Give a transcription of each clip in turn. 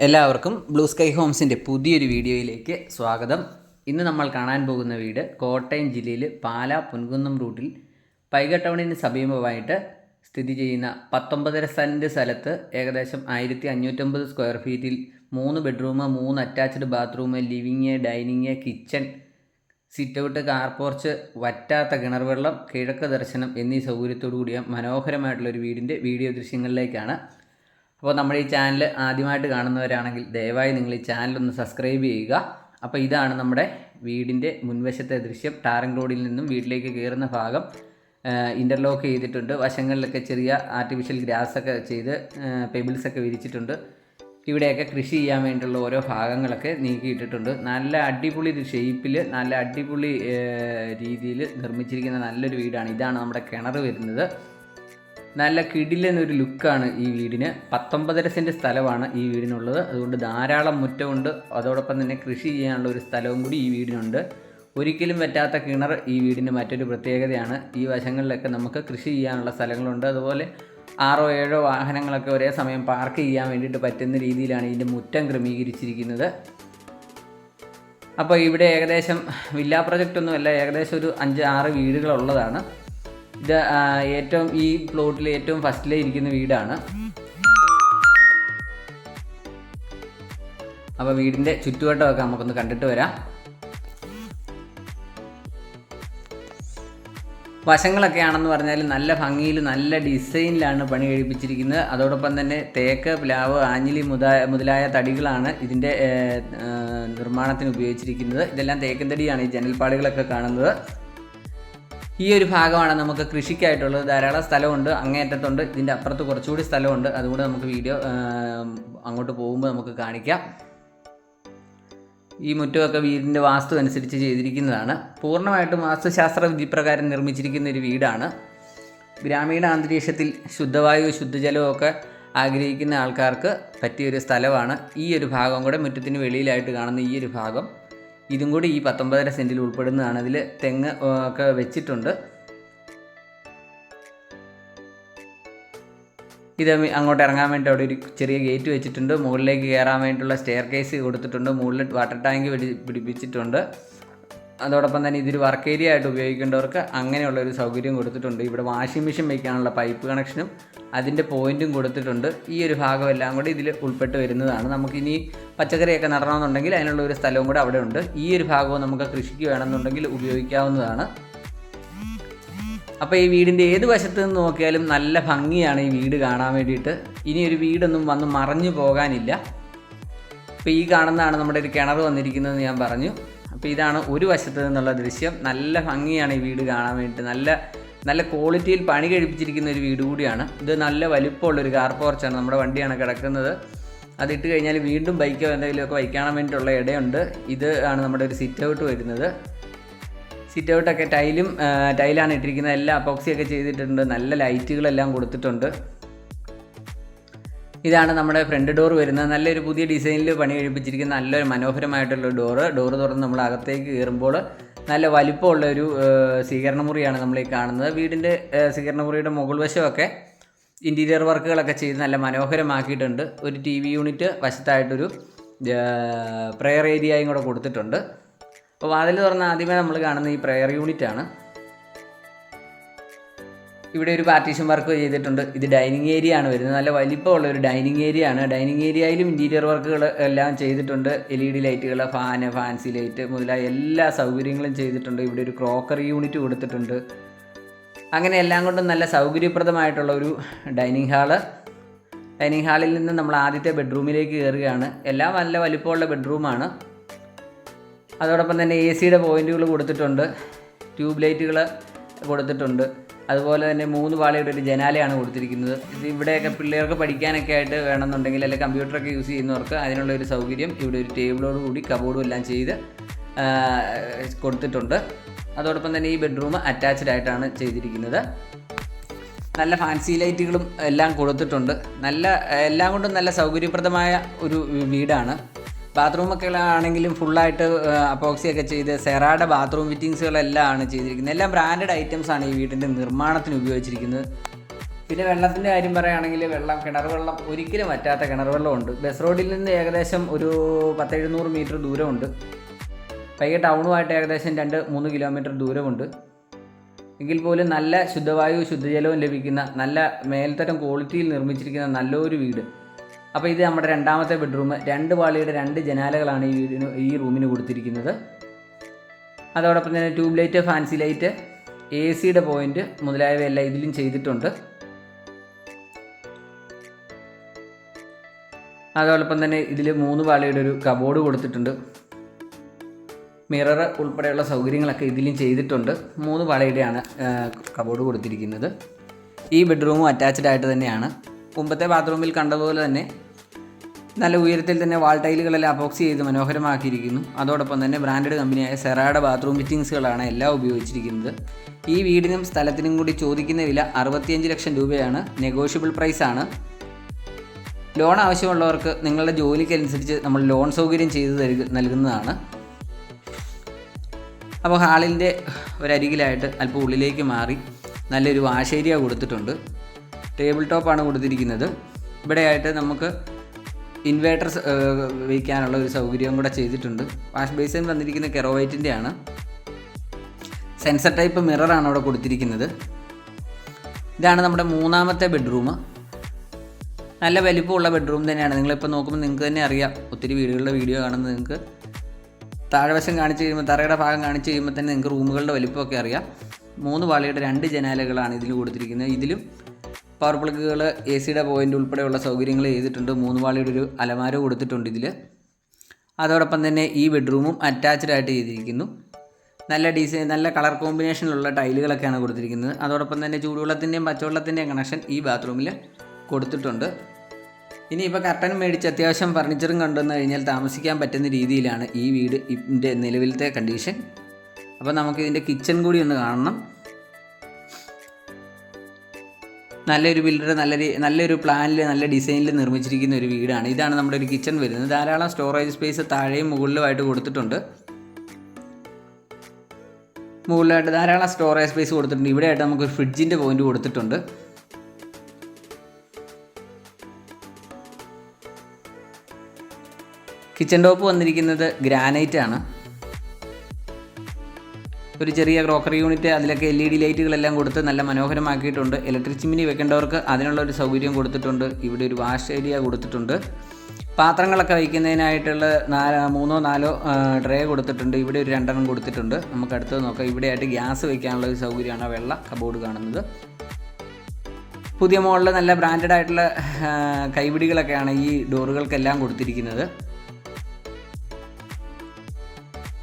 എല്ലാവർക്കും blue sky ഹോംസിന്റെ പുതിയൊരു വീഡിയോയിലേക്ക് സ്വാഗതം. ഇന്ന് നമ്മൾ കാണാൻ പോകുന്ന വീട് കോട്ടയം ജില്ലയിൽ പാല പുൻകുന്നം റൂട്ടിൽ പൈക ടൗണിന് സമീപമായിട്ട് സ്ഥിതി ചെയ്യുന്ന പത്തൊമ്പതര സെന്റ് സ്ഥലത്ത് ഏകദേശം ആയിരത്തി അഞ്ഞൂറ്റമ്പത് സ്ക്വയർ ഫീറ്റിൽ മൂന്ന് ബെഡ്റൂം മൂന്ന് attached bathroom living dining kitchen sit out car porch വറ്റാത്ത കിണർ വെള്ളം കിഴക്ക് ദർശനം എന്നീ സൗകര്യത്തോടു കൂടിയ മനോഹരമായിട്ടുള്ള ഒരു വീടിന്റെ വീഡിയോ ദൃശ്യങ്ങളിലേക്കാണ് അപ്പോൾ നമ്മൾ ഈ ചാനൽ ആദ്യമായിട്ട് കാണുന്നവരാണെങ്കിൽ ദയവായി നിങ്ങൾ ഈ ചാനൽ ഒന്ന് സബ്സ്ക്രൈബ് ചെയ്യുക. അപ്പോൾ ഇതാണ് നമ്മുടെ വീടിന്റെ മുൻവശത്തെ ദൃശ്യം. ടാറിംഗ് റോഡിൽ നിന്നും വീട്ടിലേക്ക് കയറുന്ന ഭാഗം. ഇന്റർലോക്ക് ചെയ്തിട്ടുണ്ട്. വശങ്ങളിലൊക്കെ ചെറിയ ആർട്ടിഫിഷ്യൽ ഗ്രാസ് ഒക്കെ ചെയ്ത് പെബിൾസ് ഒക്കെ വിരിച്ചിട്ടുണ്ട്. ഇവിടെയൊക്കെ കൃഷി ചെയ്യാൻ വേണ്ടിയുള്ള ഓരോ ഭാഗങ്ങളൊക്കെ നീക്കിയിട്ടിട്ടുണ്ട്. നല്ല അടിപൊളി ഷേപ്പിൽ നല്ല അടിപൊളി രീതിയിൽ നിർമ്മിച്ചിരിക്കുന്ന നല്ലൊരു വീടാണ്. ഇതാണ് നമ്മുടെ കിണർ വരുന്നത്. നല്ല കിടിലെന്നൊരു ലുക്കാണ് ഈ വീടിന്. പത്തൊമ്പതര സെന്റ് സ്ഥലമാണ് ഈ വീടിനുള്ളത്. അതുകൊണ്ട് ധാരാളം മുറ്റമുണ്ട്. അതോടൊപ്പം തന്നെ കൃഷി ചെയ്യാനുള്ള ഒരു സ്ഥലവും കൂടി ഈ വീടിനുണ്ട്. ഒരിക്കലും പറ്റാത്ത കിണർ ഈ വീടിന്റെ മറ്റൊരു പ്രത്യേകതയാണ്. ഈ വശങ്ങളിലൊക്കെ നമുക്ക് കൃഷി ചെയ്യാനുള്ള സ്ഥലങ്ങളുണ്ട്. അതുപോലെ ആറോ ഏഴോ വാഹനങ്ങളൊക്കെ ഒരേ സമയം പാർക്ക് ചെയ്യാൻ വേണ്ടിയിട്ട് പറ്റുന്ന രീതിയിലാണ് ഇതിന്റെ മുറ്റം ക്രമീകരിച്ചിരിക്കുന്നത്. അപ്പോൾ ഇവിടെ ഏകദേശം വില്ലാ പ്രൊജക്റ്റൊന്നുമല്ല ഏകദേശം ഒരു അഞ്ച് ആറ് വീടുകളുള്ളതാണ്. ഇത് ഏറ്റവും ഈ പ്ലോട്ടിൽ ഏറ്റവും ഫസ്റ്റിലേ ഇരിക്കുന്ന വീടാണ്. അപ്പോൾ വീടിന്റെ ചുറ്റുവട്ടമൊക്കെ നമുക്കൊന്ന് കണ്ടിട്ട് വരാം. വശങ്ങളൊക്കെ ആണെന്ന് പറഞ്ഞാൽ നല്ല ഭംഗിയിൽ നല്ല ഡിസൈനിലാണ് പണി കഴിപ്പിച്ചിരിക്കുന്നത്. അതോടൊപ്പം തന്നെ തേക്ക് പ്ലാവ് ആഞ്ഞിലി മുത മുതലായ തടികളാണ് ഇതിന്റെ നിർമ്മാണത്തിന് ഉപയോഗിച്ചിരിക്കുന്നത്. ഇതെല്ലാം തേക്കൻ തടിയാണ് ഈ ജനൽപ്പാടുകളൊക്കെ കാണുന്നത്. ഈ ഒരു ഭാഗമാണ് നമുക്ക് കൃഷിക്കായിട്ടുള്ളത്. ധാരാളം സ്ഥലമുണ്ട് അങ്ങേയറ്റത്തുണ്ട്. ഇതിന്റെ അപ്പുറത്ത് കുറച്ചുകൂടി സ്ഥലമുണ്ട്. അതുകൂടെ നമുക്ക് വീഡിയോ അങ്ങോട്ട് പോകുമ്പോൾ നമുക്ക് കാണിക്കാം. ഈ മുറ്റമൊക്കെ വീടിന്റെ വാസ്തു അനുസരിച്ച് ചെയ്തിരിക്കുന്നതാണ്. പൂർണമായിട്ടും വാസ്തുശാസ്ത്ര വിധിപ്രകാരം നിർമ്മിച്ചിരിക്കുന്ന ഒരു വീടാണ്. ഗ്രാമീണ അന്തരീക്ഷത്തിൽ ശുദ്ധവായു ശുദ്ധജലവും ഒക്കെ ആഗ്രഹിക്കുന്ന ആൾക്കാർക്ക് പറ്റിയൊരു സ്ഥലമാണ്. ഈ ഒരു ഭാഗം കൂടെ മുറ്റത്തിന് വെളിയിലായിട്ട് കാണുന്ന ഈ ഒരു ഭാഗം. ഇതും കൂടി ഈ പത്തൊമ്പതര സെന്റിൽ ഉൾപ്പെടുന്നതാണ്. അതിൽ തെങ്ങ് ഒക്കെ വെച്ചിട്ടുണ്ട്. ഇത് അങ്ങോട്ട് ഇറങ്ങാൻ വേണ്ടി അവിടെ ഒരു ചെറിയ ഗേറ്റ് വെച്ചിട്ടുണ്ട്. മുകളിലേക്ക് കയറാൻ വേണ്ടിയിട്ടുള്ള സ്റ്റെയർ കേസ് കൊടുത്തിട്ടുണ്ട്. മുകളിൽ വാട്ടർ ടാങ്ക് പിടി പിടിപ്പിച്ചിട്ടുണ്ട്. അതോടൊപ്പം തന്നെ ഇതൊരു വർക്ക് ഏരിയ ആയിട്ട് ഉപയോഗിക്കേണ്ടവർക്ക് അങ്ങനെയുള്ള ഒരു സൗകര്യം കൊടുത്തിട്ടുണ്ട്. ഇവിടെ വാഷിംഗ് മെഷീൻ വയ്ക്കാനുള്ള പൈപ്പ് കണക്ഷനും അതിന്റെ പോയിന്റും കൊടുത്തിട്ടുണ്ട്. ഈ ഒരു ഭാഗം എല്ലാം കൂടി ഇതിൽ ഉൾപ്പെട്ട് വരുന്നതാണ്. നമുക്കിനി പച്ചക്കറിയൊക്കെ നടണമെന്നുണ്ടെങ്കിൽ അതിനുള്ള ഒരു സ്ഥലവും കൂടെ അവിടെ ഉണ്ട്. ഈ ഒരു ഭാഗവും നമുക്ക് കൃഷിക്ക് വേണമെന്നുണ്ടെങ്കിൽ ഉപയോഗിക്കാവുന്നതാണ്. അപ്പോൾ ഈ വീടിന്റെ ഏത് വശത്ത് നിന്ന് നോക്കിയാലും നല്ല ഭംഗിയാണ് ഈ വീട് കാണാൻ വേണ്ടിയിട്ട്. ഇനി ഒരു വീടൊന്നും വന്ന് മറഞ്ഞു പോകാനില്ല. അപ്പോൾ ഈ കാണുന്നതാണ് നമ്മുടെ ഒരു കിണർ വന്നിരിക്കുന്നതെന്ന് ഞാൻ പറഞ്ഞു. അപ്പോൾ ഇതാണ് ഒരു വശത്ത് നിന്നുള്ള ദൃശ്യം. നല്ല ഭംഗിയാണ് ഈ വീട് കാണാൻ വേണ്ടിയിട്ട്. നല്ല നല്ല ക്വാളിറ്റിയിൽ പണി കഴിപ്പിച്ചിരിക്കുന്ന ഒരു വീട് കൂടിയാണ്. ഇത് നല്ല വലിപ്പമുള്ള ഒരു കാർ പോർച്ചാണ്. നമ്മുടെ വണ്ടിയാണ് കിടക്കുന്നത്. അതിട്ട് കഴിഞ്ഞാൽ വീണ്ടും ബൈക്കോ എന്തെങ്കിലുമൊക്കെ വയ്ക്കാൻ വേണ്ടിയിട്ടുള്ള ഇടയുണ്ട്. ഇത് ആണ് നമ്മുടെ ഒരു സിറ്റ് ഔട്ട് വരുന്നത്. സിറ്റ് ഔട്ടൊക്കെ ടൈലും ടൈലാണ് ഇട്ടിരിക്കുന്നത്. എല്ലാം അപ്പോക്സിയൊക്കെ ചെയ്തിട്ടുണ്ട്. നല്ല ലൈറ്റുകളെല്ലാം കൊടുത്തിട്ടുണ്ട്. ഇതാണ് നമ്മുടെ ഫ്രണ്ട് ഡോർ വരുന്നത്. നല്ലൊരു പുതിയ ഡിസൈനിൽ പണി കഴിപ്പിച്ചിരിക്കുന്ന നല്ലൊരു മനോഹരമായിട്ടുള്ള ഡോറ് ഡോറ് തുറന്ന് നമ്മൾ അകത്തേക്ക് കയറുമ്പോൾ നല്ല വലിപ്പമുള്ള ഒരു ആ, സ്വീകരണ മുറിയാണ് നമ്മൾ ഈ കാണുന്നത്. വീടിന്റെ ആ, സ്വീകരണ മുറിയുടെ മുകൾ വശമൊക്കെ ഇന്റീരിയർ വർക്കുകളൊക്കെ ചെയ്ത് നല്ല മനോഹരമാക്കിയിട്ടുണ്ട്. ഒരു ടി വി യൂണിറ്റ് വശത്തായിട്ടൊരു പ്രെയർ ഏരിയയും കൂടെ കൊടുത്തിട്ടുണ്ട്. അപ്പോൾ വാതിൽ തുറന്ന് ആദ്യമേ നമ്മൾ കാണുന്ന ഈ പ്രെയർ യൂണിറ്റാണ് ഇവിടെ ഒരു പാർട്ടീഷൻ വർക്ക് ചെയ്തിട്ടുണ്ട്. ഇത് ഡൈനിങ് ഏരിയ ആണ് വരുന്നത്. നല്ല വലിപ്പമുള്ള ഒരു ഡൈനിങ് ഏരിയ ആണ്. ഡൈനിങ് ഏരിയയിലും ഇന്റീരിയർ വർക്കുകൾ എല്ലാം ചെയ്തിട്ടുണ്ട്. എൽ ഇ ഡി ലൈറ്റുകൾ ഫാന് ഫാൻസി ലൈറ്റ് മുതലായ എല്ലാ സൗകര്യങ്ങളും ചെയ്തിട്ടുണ്ട്. ഇവിടെ ഒരു ക്രോക്കറി യൂണിറ്റ് കൊടുത്തിട്ടുണ്ട്. അങ്ങനെ എല്ലാം കൊണ്ടും നല്ല സൗകര്യപ്രദമായിട്ടുള്ള ഒരു ഡൈനിങ് ഹാൾ. ഡൈനിങ് ഹാളിൽ നിന്ന് നമ്മൾ ആദ്യത്തെ ബെഡ്റൂമിലേക്ക് കയറുകയാണ്. എല്ലാം നല്ല വലിപ്പമുള്ള ബെഡ്റൂമാണ് അതോടൊപ്പം തന്നെ എ സിയുടെ പോയിന്റുകൾ കൊടുത്തിട്ടുണ്ട്. ട്യൂബ് ലൈറ്റുകൾ കൊടുത്തിട്ടുണ്ട്. അതുപോലെ തന്നെ മൂന്ന് പാളിയുടെ ഒരു ജനാലയാണ് കൊടുത്തിരിക്കുന്നത്. ഇത് ഇവിടെയൊക്കെ പിള്ളേർക്ക് പഠിക്കാനൊക്കെ ആയിട്ട് വേണമെന്നുണ്ടെങ്കിൽ അല്ലെങ്കിൽ കമ്പ്യൂട്ടറൊക്കെ യൂസ് ചെയ്യുന്നവർക്ക് അതിനുള്ള ഒരു സൗകര്യം ഇവിടെ ഒരു ടേബിളോട് കൂടി കബോർഡും എല്ലാം ചെയ്ത് കൊടുത്തിട്ടുണ്ട്. അതോടൊപ്പം തന്നെ ഈ ബെഡ്റൂം അറ്റാച്ച്ഡ് ആയിട്ടാണ് ചെയ്തിരിക്കുന്നത്. നല്ല ഫാൻസി ലൈറ്റുകളും എല്ലാം കൊടുത്തിട്ടുണ്ട്. നല്ല എല്ലാം കൊണ്ടും നല്ല സൗകര്യപ്രദമായ ഒരു വീടാണ്. ബാത്റൂമൊക്കെ ആണെങ്കിലും ഫുള്ളായിട്ട് അപ്പോക്സി ഒക്കെ ചെയ്ത് സെറായുടെ ബാത്റൂം ഫിറ്റിങ്സുകളെല്ലാം ആണ് ചെയ്തിരിക്കുന്നത്. എല്ലാം ബ്രാൻഡഡ് ഐറ്റംസ് ആണ് ഈ വീടിന്റെ നിർമ്മാണത്തിന് ഉപയോഗിച്ചിരിക്കുന്നത്. പിന്നെ വെള്ളത്തിന്റെ കാര്യം പറയുകയാണെങ്കിൽ വെള്ളം കിണർ വെള്ളം ഒരിക്കലും വറ്റാത്ത കിണർ വെള്ളമുണ്ട്. ബസ് റോഡിൽ നിന്ന് ഏകദേശം ഒരു പത്തെഴുന്നൂറ് മീറ്റർ ദൂരമുണ്ട്. പയ്യെ ടൗണുമായിട്ട് ഏകദേശം രണ്ട് മൂന്ന് കിലോമീറ്റർ ദൂരമുണ്ട്. എങ്കിൽ പോലും നല്ല ശുദ്ധവായു ശുദ്ധജലവും ലഭിക്കുന്ന നല്ല മേൽത്തരം ക്വാളിറ്റിയിൽ നിർമ്മിച്ചിരിക്കുന്ന നല്ലൊരു വീട്. അപ്പോൾ ഇത് നമ്മുടെ രണ്ടാമത്തെ ബെഡ്റൂം. രണ്ട് പാളിയുടെ രണ്ട് ജനാലകളാണ് ഈ വീടിന് ഈ റൂമിന് കൊടുത്തിരിക്കുന്നത്. അതോടൊപ്പം തന്നെ tube light fancy light A സിയുടെ പോയിന്റ് മുതലായവയെല്ലാം ഇതിലും ചെയ്തിട്ടുണ്ട്. അതോടൊപ്പം തന്നെ ഇതിൽ മൂന്ന് പാളിയുടെ ഒരു കബോർഡ് കൊടുത്തിട്ടുണ്ട്. മിറർ ഉൾപ്പെടെയുള്ള സൗകര്യങ്ങളൊക്കെ ഇതിലും ചെയ്തിട്ടുണ്ട്. മൂന്ന് പാളിയുടെയാണ് കബോർഡ് കൊടുത്തിരിക്കുന്നത്. ഈ ബെഡ്റൂമും അറ്റാച്ച്ഡ് ആയിട്ട് തന്നെയാണ്. മുമ്പത്തെ ബാത്റൂമിൽ കണ്ടതുപോലെ തന്നെ നല്ല ഉയരത്തിൽ തന്നെ വാൾ ടൈലുകളെല്ലാം അപ്പോക്സി ചെയ്ത് മനോഹരമാക്കിയിരിക്കുന്നു. അതോടൊപ്പം തന്നെ ബ്രാൻഡഡ് കമ്പനിയായ സെറാഡ ബാത്റൂം ഫിറ്റിങ്സുകളാണ് എല്ലാം ഉപയോഗിച്ചിരിക്കുന്നത്. ഈ വീടിനും സ്ഥലത്തിനും കൂടി ചോദിക്കുന്ന വില അറുപത്തിയഞ്ച് ലക്ഷം രൂപയാണ്. നെഗോഷ്യബിൾ പ്രൈസാണ് ലോൺ ആവശ്യമുള്ളവർക്ക് നിങ്ങളുടെ ജോലിക്കനുസരിച്ച് നമ്മൾ ലോൺ സൗകര്യം ചെയ്ത് നൽകുന്നതാണ്. അപ്പോൾ ഹാളിന്റെ ഒരരികിലായിട്ട് അല്പം ഉള്ളിലേക്ക് മാറി നല്ലൊരു വാഷേരിയ കൊടുത്തിട്ടുണ്ട്. ടേബിൾ ടോപ്പാണ് കൊടുത്തിരിക്കുന്നത്. ഇവിടെയായിട്ട് നമുക്ക് ഇൻവേർട്ടർ വയ്ക്കാനുള്ള ഒരു സൗകര്യവും കൂടെ ചെയ്തിട്ടുണ്ട്. വാഷ് ബേസിൻ വന്നിരിക്കുന്ന കെറോവൈറ്റിന്റെ ആണ് സെൻസർ ടൈപ്പ് മിററാണ് അവിടെ കൊടുത്തിരിക്കുന്നത്. ഇതാണ് നമ്മുടെ മൂന്നാമത്തെ ബെഡ്റൂം നല്ല വലിപ്പമുള്ള ബെഡ്റൂം തന്നെയാണ്. നിങ്ങളിപ്പോൾ നോക്കുമ്പോൾ നിങ്ങൾക്ക് തന്നെ അറിയാം. ഒത്തിരി വീടുകളുടെ വീഡിയോ കാണുന്നത് നിങ്ങൾക്ക്. താഴ്വശം കാണിച്ച് കഴിയുമ്പോൾ തറയുടെ ഭാഗം കാണിച്ച് കഴിയുമ്പോൾ തന്നെ നിങ്ങൾക്ക് റൂമുകളുടെ വലിപ്പമൊക്കെ അറിയാം. മൂന്ന് പാളിയുടെ രണ്ട് ജനാലകളാണ് ഇതിൽ കൊടുത്തിരിക്കുന്നത്. ഇതിലും പവർ പ്ലഗുകൾ എ സിയുടെ പോയിന്റ് ഉൾപ്പെടെയുള്ള സൗകര്യങ്ങൾ ചെയ്തിട്ടുണ്ട്. മൂന്ന് വാളിയുടെ ഒരു അലമാര കൊടുത്തിട്ടുണ്ട് ഇതിൽ അതോടൊപ്പം തന്നെ ഈ ബെഡ്റൂമും അറ്റാച്ച്ഡ് ആയിട്ട് ചെയ്തിരിക്കുന്നു. നല്ല ഡിസൈൻ നല്ല കളർ കോമ്പിനേഷനിലുള്ള ടൈലുകളൊക്കെയാണ് കൊടുത്തിരിക്കുന്നത്. അതോടൊപ്പം തന്നെ ചൂടുവെള്ളത്തിന്റെയും പച്ചവെള്ളത്തിന്റെയും കണക്ഷൻ ഈ ബാത്റൂമിൽ കൊടുത്തിട്ടുണ്ട്. ഇനിയിപ്പോൾ കർട്ടൻ മേടിച്ച് അത്യാവശ്യം ഫർണിച്ചറും കൊണ്ടുവന്നു കഴിഞ്ഞാൽ താമസിക്കാൻ പറ്റുന്ന രീതിയിലാണ് ഈ വീട് ഇതിന്റെ നിലവിലത്തെ കണ്ടീഷൻ അപ്പോൾ നമുക്ക് ഇതിന്റെ കിച്ചൺ കൂടി ഒന്ന് കാണണം. നല്ലൊരു ബിൽഡർ നല്ല നല്ലൊരു പ്ലാനിൽ നല്ല ഡിസൈനിൽ നിർമ്മിച്ചിരിക്കുന്ന ഒരു വീടാണ്. ഇതാണ് നമ്മുടെ ഒരു കിച്ചൺ വരുന്നത്. ധാരാളം സ്റ്റോറേജ് സ്പേസ് താഴെയും മുകളിലുമായിട്ട് കൊടുത്തിട്ടുണ്ട്. മുകളിലായിട്ട് ധാരാളം സ്റ്റോറേജ് സ്പേസ് കൊടുത്തിട്ടുണ്ട്. ഇവിടെയായിട്ട് നമുക്ക് ഫ്രിഡ്ജിന്റെ പോയിന്റ് കൊടുത്തിട്ടുണ്ട്. കിച്ചൺ ടോപ്പ് വന്നിരിക്കുന്നത് ഗ്രാനൈറ്റ് ആണ്. ഒരു ചെറിയ ക്രോക്കറി യൂണിറ്റ് അതിലൊക്കെ എൽ ഇ ഡി ലൈറ്റുകളെല്ലാം കൊടുത്ത് നല്ല മനോഹരമാക്കിയിട്ടുണ്ട്. ഇലക്ട്രിക് ചിമ്മിനി വെക്കേണ്ടവർക്ക് അതിനുള്ള ഒരു സൗകര്യം കൊടുത്തിട്ടുണ്ട്. ഇവിടെ ഒരു വാഷ് ഏരിയ കൊടുത്തിട്ടുണ്ട്. പാത്രങ്ങളൊക്കെ വയ്ക്കുന്നതിനായിട്ടുള്ള നാല് മൂന്നോ നാലോ ട്രേ കൊടുത്തിട്ടുണ്ട്. ഇവിടെ ഒരു രണ്ടെണ്ണം കൊടുത്തിട്ടുണ്ട്. നമുക്ക് അടുത്തത് നോക്കാം. ഇവിടെയായിട്ട് ഗ്യാസ് വയ്ക്കാനുള്ള ഒരു സൗകര്യമാണ് വെള്ള കബോർഡ് കാണുന്നത്. പുതിയ മോഡൽ നല്ല ബ്രാൻഡഡ് ആയിട്ടുള്ള കൈപിടികളൊക്കെയാണ് ഈ ഡോറുകൾക്കെല്ലാം കൊടുത്തിരിക്കുന്നത്.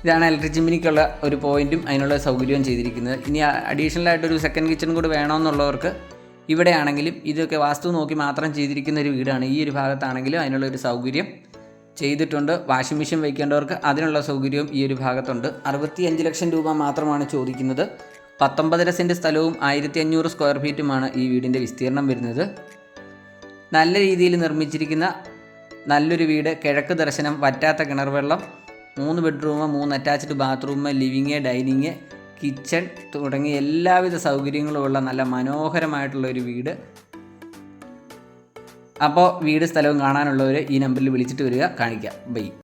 ഇതാണ് എലക്ട്രിക് ചിമ്മിനിക്കുള്ള ഒരു പോയിന്റും അതിനുള്ള സൗകര്യവും ചെയ്തിരിക്കുന്നത്. ഇനി അഡീഷണൽ ആയിട്ട് ഒരു സെക്കൻഡ് കിച്ചൺ കൂടി വേണമെന്നുള്ളവർക്ക് ഇവിടെയാണെങ്കിലും ഇതൊക്കെ വാസ്തു നോക്കി മാത്രം ചെയ്തിരിക്കുന്ന ഒരു വീടാണ്. ഈ ഒരു ഭാഗത്താണെങ്കിലും അതിനുള്ള ഒരു സൗകര്യം ചെയ്തിട്ടുണ്ട്. വാഷിംഗ് മെഷീൻ വയ്ക്കേണ്ടവർക്ക് അതിനുള്ള സൗകര്യവും ഈ ഒരു ഭാഗത്തുണ്ട്. അറുപത്തി അഞ്ച് ലക്ഷം രൂപ മാത്രമാണ് ചോദിക്കുന്നത്. പത്തൊമ്പതര സെന്റ് സ്ഥലവും ആയിരത്തി അഞ്ഞൂറ് സ്ക്വയർ ഫീറ്റുമാണ് ഈ വീടിന്റെ വിസ്തീർണം വരുന്നത്. നല്ല രീതിയിൽ നിർമ്മിച്ചിരിക്കുന്ന നല്ലൊരു വീട്. കിഴക്ക് ദർശനം വറ്റാത്ത കിണർ വെള്ളം. മൂന്ന് ബെഡ്റൂം മൂന്ന് attached bathroom living dining kitchen തുടങ്ങിയ എല്ലാവിധ സൗകര്യങ്ങളുമുള്ള നല്ല മനോഹരമായിട്ടുള്ള ഒരു വീട്. അപ്പോൾ വീട് സ്ഥലവും കാണാനുള്ളവർ ഈ നമ്പറിൽ വിളിച്ചിട്ട് വരിക കാണിക്കാം. ബൈ